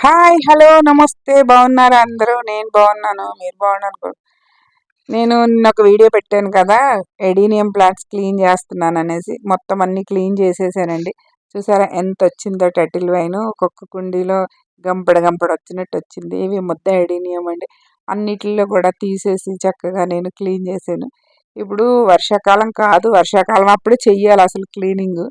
Hi hello నమస్తే. బాగున్నారా అందరూ? నేను బాగున్నాను మీరు బాగున్నారు నేను నిన్న ఒక వీడియో పెట్టాను కదా ఎడీనియం ప్లాంట్స్ క్లీన్ చేస్తున్నాను అనేసి. మొత్తం అన్ని క్లీన్ చేసేసానండి. చూసారా ఎంత వచ్చిందో టటిల్ వైన్. ఒక్కొక్క కుండీలో గంపడ గంపడ వచ్చినట్టు వచ్చింది. ఇవి ముద్ద ఎడీనియం అండి. అన్నిటిలో కూడా తీసేసి చక్కగా నేను క్లీన్ చేశాను. ఇప్పుడు వర్షాకాలం కాదు వర్షాకాలం అప్పుడు చెయ్యాలి అసలు క్లీనింగ్.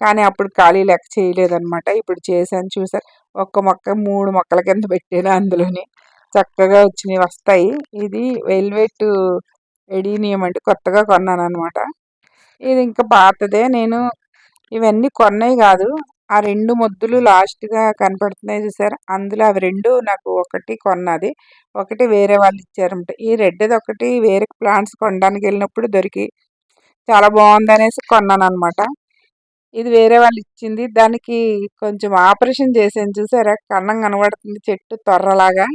కానీ అప్పుడు ఖాళీ లెక్క చేయలేదనమాట ఇప్పుడు చేశాను చూసారు ఒక్క మొక్క మూడు మొక్కల కింద పెట్టాను అందులోని. చక్కగా వచ్చినాయి వస్తాయి. ఇది వెల్వెట్ ఎడీనియం అంటే కొత్తగా కొన్నాను అనమాట ఇది ఇంకా పాతదే. నేను ఇవన్నీ కొన్నాయి కాదు. ఆ రెండు ముద్దులు లాస్ట్గా కనపడుతున్నాయి చూసారు? అందులో అవి రెండు నాకు ఒకటి కొన్నది. ఒకటి వేరే వాళ్ళు ఇచ్చారన్నమాట. ఈ రెడ్ది ఒకటి వేరే ప్లాంట్స్ కొనడానికి వెళ్ళినప్పుడు దొరికి చాలా బాగుంది అనేసి కొన్నాను అనమాట ఇది వేరే వాళ్ళు ఇచ్చింది దానికి కొంచెం ఆపరేషన్ చేసాను చూసారా? కన్నం కనబడుతుంది చెట్టు తొర్రలాగా.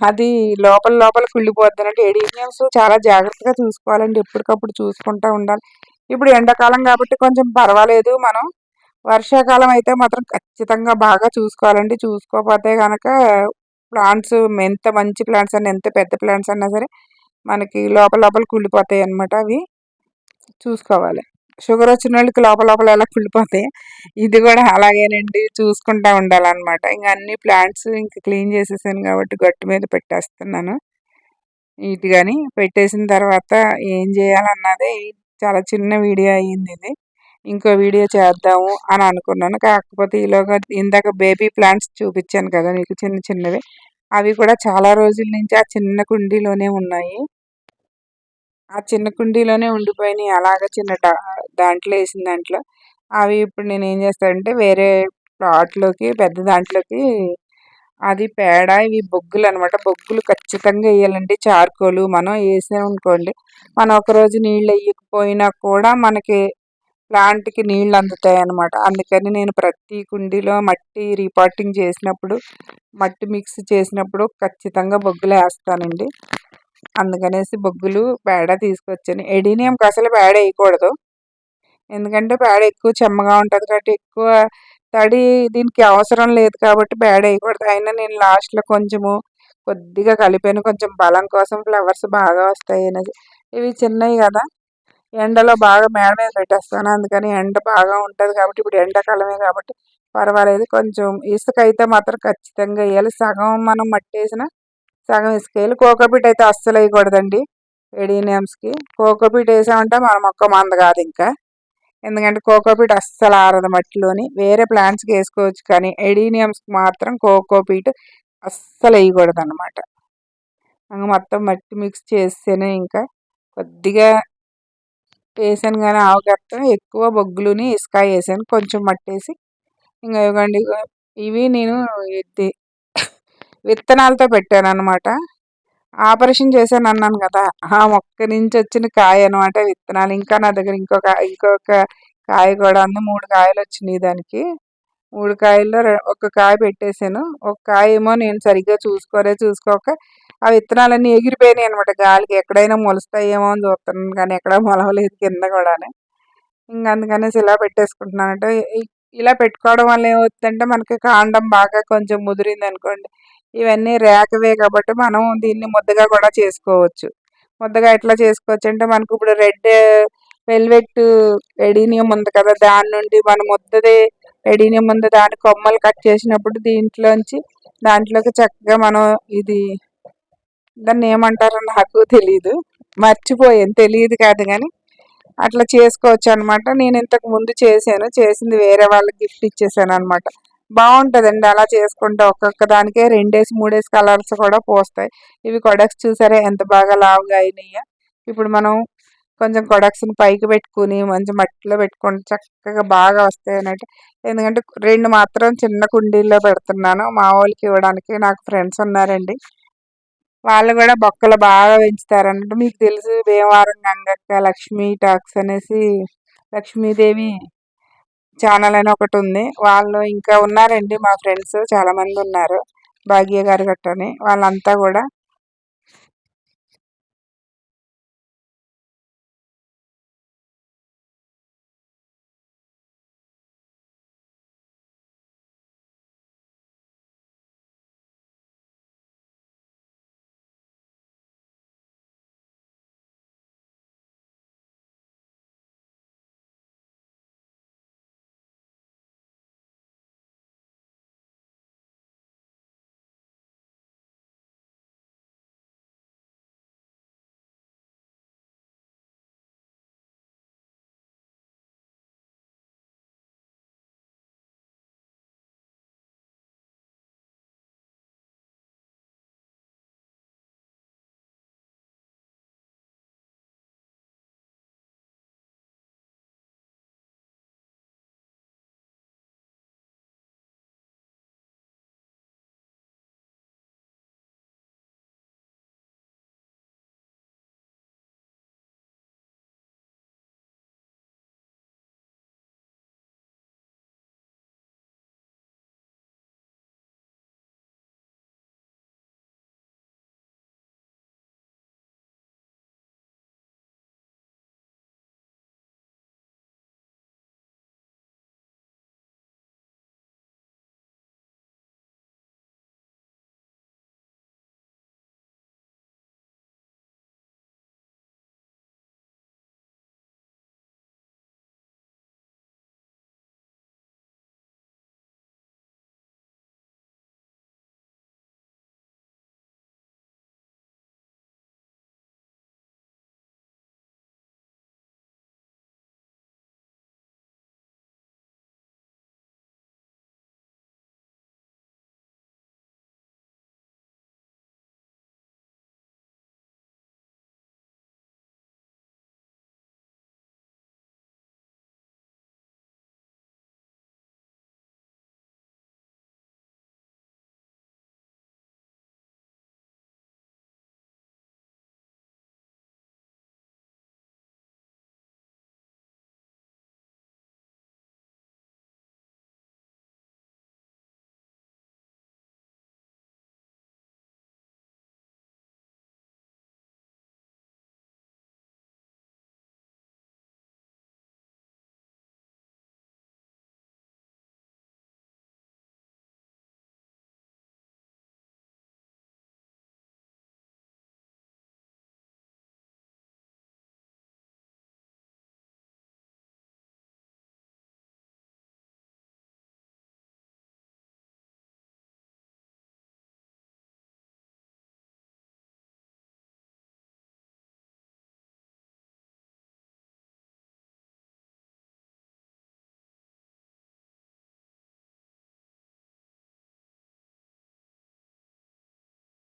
అది లోపల లోపల కుళ్ళిపోద్ది అంటే ఎడీనియమ్స్ చాలా జాగ్రత్తగా చూసుకోవాలండి. ఎప్పటికప్పుడు చూసుకుంటూ ఉండాలి. ఇప్పుడు ఎండాకాలం కాబట్టి కొంచెం పర్వాలేదు మనం. వర్షాకాలం అయితే మాత్రం ఖచ్చితంగా బాగా చూసుకోవాలండి. చూసుకోకపోతే కనుక ప్లాంట్స్ ఎంత మంచి ప్లాంట్స్ అన్న ఎంత పెద్ద ప్లాంట్స్ అన్నా సరే మనకి లోపల లోపల కుళ్ళిపోతాయి అన్నమాట అవి. చూసుకోవాలి. షుగర్ వచ్చిన వాళ్ళకి లోపల లోపల ఎలా కుళ్ళిపోతాయి ఇది కూడా అలాగేనండి. చూసుకుంటా ఉండాలన్నమాట. ఇంకా అన్ని ప్లాంట్స్ ఇంక క్లీన్ చేసేసాను కాబట్టి గట్టు మీద పెట్టేస్తున్నాను. కానీ పెట్టేసిన తర్వాత ఏం చేయాలన్నది చాలా చిన్న వీడియో అయ్యింది ఇది. ఇంకో వీడియో చేద్దాము అని అనుకున్నాను. కాకపోతే ఈలోగా ఇందాక బేబీ ప్లాంట్స్ చూపించాను కదా మీకు చిన్న చిన్నవి. అవి కూడా చాలా రోజుల నుంచి ఆ చిన్న కుండీలోనే ఉన్నాయి. ఆ చిన్న కుండీలోనే ఉండిపోయినాయి. అలాగ చిన్న దాంట్లో వేసిన దాంట్లో. అవి ఇప్పుడు నేను ఏం చేస్తానంటే వేరే ప్లాట్లోకి పెద్ద దాంట్లోకి అది పేడ ఇవి బొగ్గులు అనమాట బొగ్గులు ఖచ్చితంగా వేయాలండి. చార్కోలు మనం వేసామనుకోండి మనం ఒకరోజు నీళ్ళు వేయకపోయినా కూడా మనకి ప్లాంట్కి నీళ్ళు అందుతాయి అనమాట అందుకని నేను ప్రతి కుండీలో మట్టి రీపాటింగ్ చేసినప్పుడు మట్టి మిక్స్ చేసినప్పుడు ఖచ్చితంగా బొగ్గులు వేస్తానండి. అందుకనేసి బొగ్గులు పేడ తీసుకొచ్చాను. ఎడీనియంకి అసలు పేడ వేయకూడదు ఎందుకంటే పేడ ఎక్కువ చెమ్మగా ఉంటుంది కాబట్టి ఎక్కువ తడి దీనికి అవసరం లేదు కాబట్టి పేడ వేయకూడదు అయినా నేను లాస్ట్లో కొంచెము కొద్దిగా కలిపాను. కొంచెం బలం కోసం ఫ్లవర్స్ బాగా వస్తాయి అనేది ఇవి చిన్నవి కదా. ఎండలో బాగా మేడ మీద పెట్టేస్తాను. అందుకని ఎండ బాగా ఉంటుంది కాబట్టి ఇప్పుడు ఎండాకాలమే కాబట్టి పర్వాలేదు. కొంచెం ఇసుక అయితే మాత్రం ఖచ్చితంగా వేయాలి సగం మనం మట్టి వేసిన సగం ఇసుక కోకోపీట్ అయితే అస్సలు వేయకూడదండి. ఎడీనియమ్స్కి కోకోపీట్ వేసామంటే మన మొక్క మంద కాదు ఇంకా. ఎందుకంటే కోకోపీట్ అస్సలు ఆరదు మట్టిలోని. వేరే ప్లాంట్స్కి వేసుకోవచ్చు కానీ ఎడీనియమ్స్కి మాత్రం కోకోపీట్ అస్సలు వేయకూడదు అనమాట మొత్తం మట్టి మిక్స్ చేస్తేనే ఇంకా కొద్దిగా వేసాను కానీ ఆవగత్తం ఎక్కువ బొగ్గులుని ఇసుక వేసాను. కొంచెం మట్టి వేసి ఇంకా ఇవ్వండి ఇవి నేను విత్తనాలతో పెట్టాను అనమాట ఆపరేషన్ చేశాను అన్నాను కదా ఆ మొక్క నుంచి వచ్చిన కాయ అనమాట విత్తనాలు. ఇంకా నా దగ్గర ఇంకొక ఇంకొక కాయ కూడా ఉంది మూడు కాయలు వచ్చినాయి దానికి. మూడు కాయల్లో ఒక కాయ పెట్టేశాను. ఒక కాయ ఏమో నేను సరిగ్గా చూసుకోలే చూసుకోక ఆ విత్తనాలన్నీ ఎగిరిపోయినాయి అనమాట గాలికి. ఎక్కడైనా మొలుస్తాయేమో అని చూస్తున్నాను కానీ ఎక్కడ మొలవలేదు కింద కూడా ఇంకా అందుకనేసి ఇలా పెట్టేసుకుంటున్నాను అంటే ఇలా పెట్టుకోవడం వల్ల ఏమవుతుందంటే మనకి కాండం బాగా కొంచెం ముదిరింది అనుకోండి. ఇవన్నీ రేకవే కాబట్టి మనం దీన్ని ముద్దగా కూడా చేసుకోవచ్చు. ముద్దగా ఎట్లా చేసుకోవచ్చు అంటే మనకు ఇప్పుడు రెడ్ వెల్వెట్ ఎడీనియం ఉంది కదా దాని నుండి మన ముద్దదే ఎడీనియం ఉంది. దాని కొమ్మలు కట్ చేసినప్పుడు దీంట్లోంచి దాంట్లోకి చక్కగా మనం ఇది దాన్ని ఏమంటారో నాకు తెలియదు మర్చిపోయాను. తెలియదు కాదు కానీ అట్లా చేసుకోవచ్చు అనమాట నేను ఇంతకు ముందు చేశాను. చేసింది వేరే వాళ్ళకి గిఫ్ట్ ఇచ్చేసాను అనమాట. బాగుంటుందండి అలా చేసుకుంటే ఒక్కొక్క దానికే రెండేసి మూడేసి కలర్స్ కూడా పోస్తాయి. ఇవి కొడక్స్ చూసారా? ఎంత బాగా లావుగా అయినాయి. ఇప్పుడు మనం కొంచెం కొడక్స్ని పైకి పెట్టుకుని మంచి మట్టిలో పెట్టుకుంటే చక్కగా బాగా వస్తాయి అన్నట్టు. ఎందుకంటే రెండు మాత్రం చిన్న కుండీల్లో పెడుతున్నాను. మా వాళ్ళకి ఇవ్వడానికి నాకు ఫ్రెండ్స్ ఉన్నారండి. వాళ్ళు కూడా బొక్కలు బాగా పెంచుతారనమాట మీకు తెలుసు. భీమవరం గంగక్క లక్ష్మీ టాక్స్ అనేసి లక్ష్మీదేవి ఛానల్ అని ఒకటి ఉంది. వాళ్ళు ఇంకా ఉన్నారండి మా ఫ్రెండ్స్. చాలామంది ఉన్నారు. భాగ్య గారు గట్టని. వాళ్ళంతా కూడా